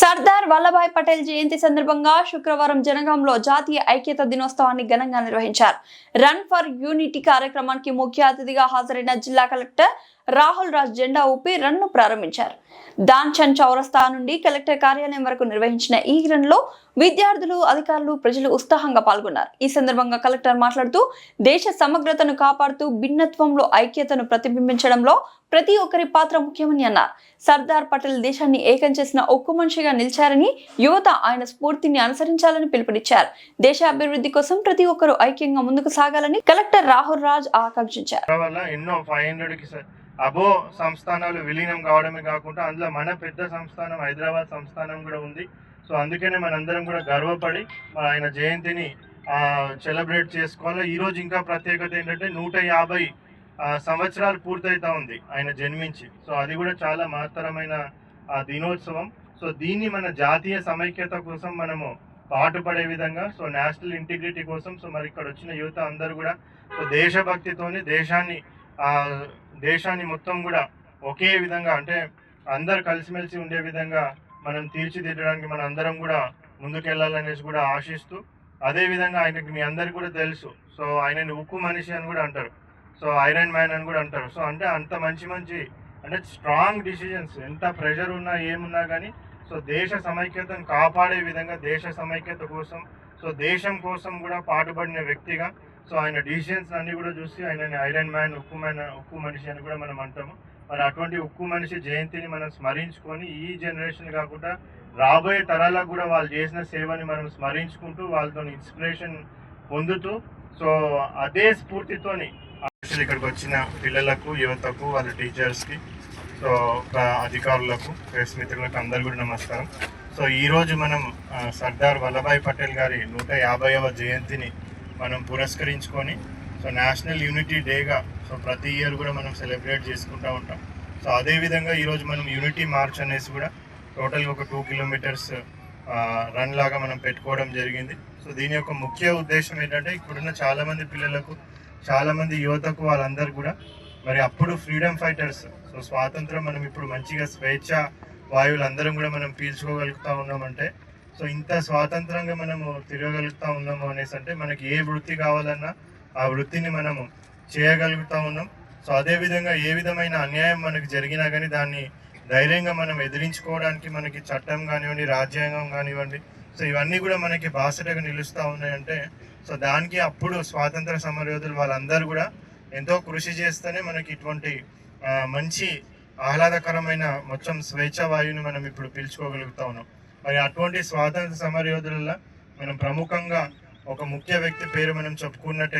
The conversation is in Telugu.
సర్దార్ వల్లభాయ్ పటేల్ జయంతి సందర్భంగా శుక్రవారం జనగాంలో జాతీయ ఐక్యత దినోత్సవాన్ని ఘనంగా నిర్వహించారు. రన్ ఫర్ యూనిటీ కార్యక్రమానికి ముఖ్య అతిథిగా హాజరైన జిల్లా కలెక్టర్ రాహుల్ రాజ్ జెండా ఊపి రన్ను ప్రారంభించారు. దాన్ చౌరస్తా నుండి కలెక్టర్ కార్యాలయం వరకు నిర్వహించిన ఈ రన్లో విద్యార్థులు అధికారులు ప్రజలు ఉత్సాహంగా పాల్గొన్నారు. ఈ సందర్భంగా కలెక్టర్ మాట్లాడుతూ దేశ సమగ్రతను కాపాడుతూ భిన్నత్వంలో ఐక్యతను ప్రతిబింబించడంలో ప్రతి ఒక్కరి పాత్ర ముఖ్యమని అన్నారు. సర్దార్ పటేల్ దేశాన్ని ఏకం చేసిన ఒక్క మనిషిగా నిలిచారని యువత ఆయన స్ఫూర్తిని అనుసరించాలని పిలుపునిచ్చారు. దేశ అభివృద్ధి కోసం ప్రతి ఒక్కరూ ఐక్యంగా ముందుకు సాగాలని కలెక్టర్ రాహుల్ రాజ్ ఆకాంక్షించారు. ఎన్నో అబో సంస్థానాలు విలీనం కావడమే కాకుండా అందులో మన పెద్ద సంస్థానం హైదరాబాద్ సంస్థానం కూడా ఉంది. సో అందుకనే మనందరం కూడా గర్వపడి ఆయన జయంతిని సెలబ్రేట్ చేసుకోవాలి. ఈ రోజు ఇంకా ప్రత్యేకత ఏంటంటే నూట యాభై సంవత్సరాలు పూర్తయితా ఉంది ఆయన జన్మించి. సో అది కూడా చాలా మహత్తరమైన దినోత్సవం. సో దీన్ని మన జాతీయ సమైక్యత కోసం మనము పాటుపడే విధంగా సో నేషనల్ ఇంటిగ్రిటీ కోసం సో మరి ఇక్కడ వచ్చిన యువత అందరూ కూడా సో దేశభక్తితోని దేశాన్ని దేశాన్ని మొత్తం కూడా ఒకే విధంగా అంటే అందరు కలిసిమెలిసి ఉండే విధంగా మనం తీర్చిదిద్దడానికి మన అందరం కూడా ముందుకెళ్ళాలనేసి కూడా ఆశిస్తూ అదే విధంగా ఆయనకి మీ అందరికి కూడా తెలుసు. సో ఆయనని ఉక్కు మనిషి అని కూడా అంటారు. సో ఐరన్ మ్యాన్ అని కూడా అంటారు. సో అంటే అంత మంచి మంచి అంటే స్ట్రాంగ్ డిసిజన్స్. ఎంత ప్రెషర్ ఉన్నా ఏమున్నా కానీ సో దేశ సమైక్యతను కాపాడే విధంగా దేశ సమైక్యత కోసం సో దేశం కోసం కూడా పాటుపడిన వ్యక్తిగా సో ఆయన డిసిషన్స్ అన్నీ కూడా చూసి ఆయనని ఐరన్ మ్యాన్ ఉక్కు మ్యాన్ ఉక్కు మనిషి అని కూడా మనం అంటాము. మరి అటువంటి ఉక్కు మనిషి జయంతిని మనం స్మరించుకొని ఈ జనరేషన్ కాకుండా రాబోయే తరాలకు కూడా వాళ్ళు చేసిన సేవని మనం స్మరించుకుంటూ వాళ్ళతో ఇన్స్పిరేషన్ పొందుతూ సో అదే స్ఫూర్తితోని ఇక్కడికి వచ్చిన పిల్లలకు యువతకు వాళ్ళ టీచర్స్కి సో ఒక అధికారులకు ప్రెస్ మిత్రులకు అందరు కూడా నమస్కారం. సో ఈరోజు మనం సర్దార్ వల్లభాయ్ పటేల్ గారి నూట యాభైవ జయంతిని మనం పురస్కరించుకొని సో నేషనల్ యూనిటీ డేగా సో ప్రతి ఇయర్ కూడా మనం సెలబ్రేట్ చేసుకుంటూ ఉంటాం. సో అదే విధంగా ఈరోజు మనం యూనిటీ మార్చ్ అనేసి కూడా టోటల్గా ఒక టూ కిలోమీటర్స్ రన్ లాగా మనం పెట్టుకోవడం జరిగింది. సో దీని యొక్క ముఖ్య ఉద్దేశం ఏంటంటే ఇప్పుడున్న చాలామంది పిల్లలకు చాలామంది యువతకు వాళ్ళందరూ కూడా మరి అప్పుడు ఫ్రీడమ్ ఫైటర్స్ సో స్వాతంత్రం మనం ఇప్పుడు మంచిగా స్వేచ్ఛ వాయువులు అందరం కూడా మనం పీల్చుకోగలుగుతూ ఉన్నామంటే సో ఇంత స్వాతంత్రంగా మనము తిరగగలుగుతా ఉన్నాము అనేసి అంటే మనకి ఏ వృత్తి కావాలన్నా ఆ వృత్తిని మనము చేయగలుగుతా ఉన్నాం. సో అదేవిధంగా ఏ విధమైన అన్యాయం మనకు జరిగినా కానీ దాన్ని ధైర్యంగా మనం ఎదిరించుకోవడానికి మనకి చట్టం కానివ్వండి రాజ్యాంగం కానివ్వండి సో ఇవన్నీ కూడా మనకి బాసటగా నిలుస్తూ ఉన్నాయంటే సో దానికి అప్పుడు స్వాతంత్ర సమరయోధులు వాళ్ళందరూ కూడా ఎంతో కృషి చేస్తేనే మనకి ఇటువంటి మంచి ఆహ్లాదకరమైన మొత్తం స్వేచ్ఛ వాయువుని మనం ఇప్పుడు పీల్చుకోగలుగుతా ఉన్నాం. మరి అటువంటి స్వాతంత్ర సమరయోధులలో మనం ప్రముఖంగా ఒక ముఖ్య వ్యక్తి పేరు మనం చెప్పుకున్నట్టే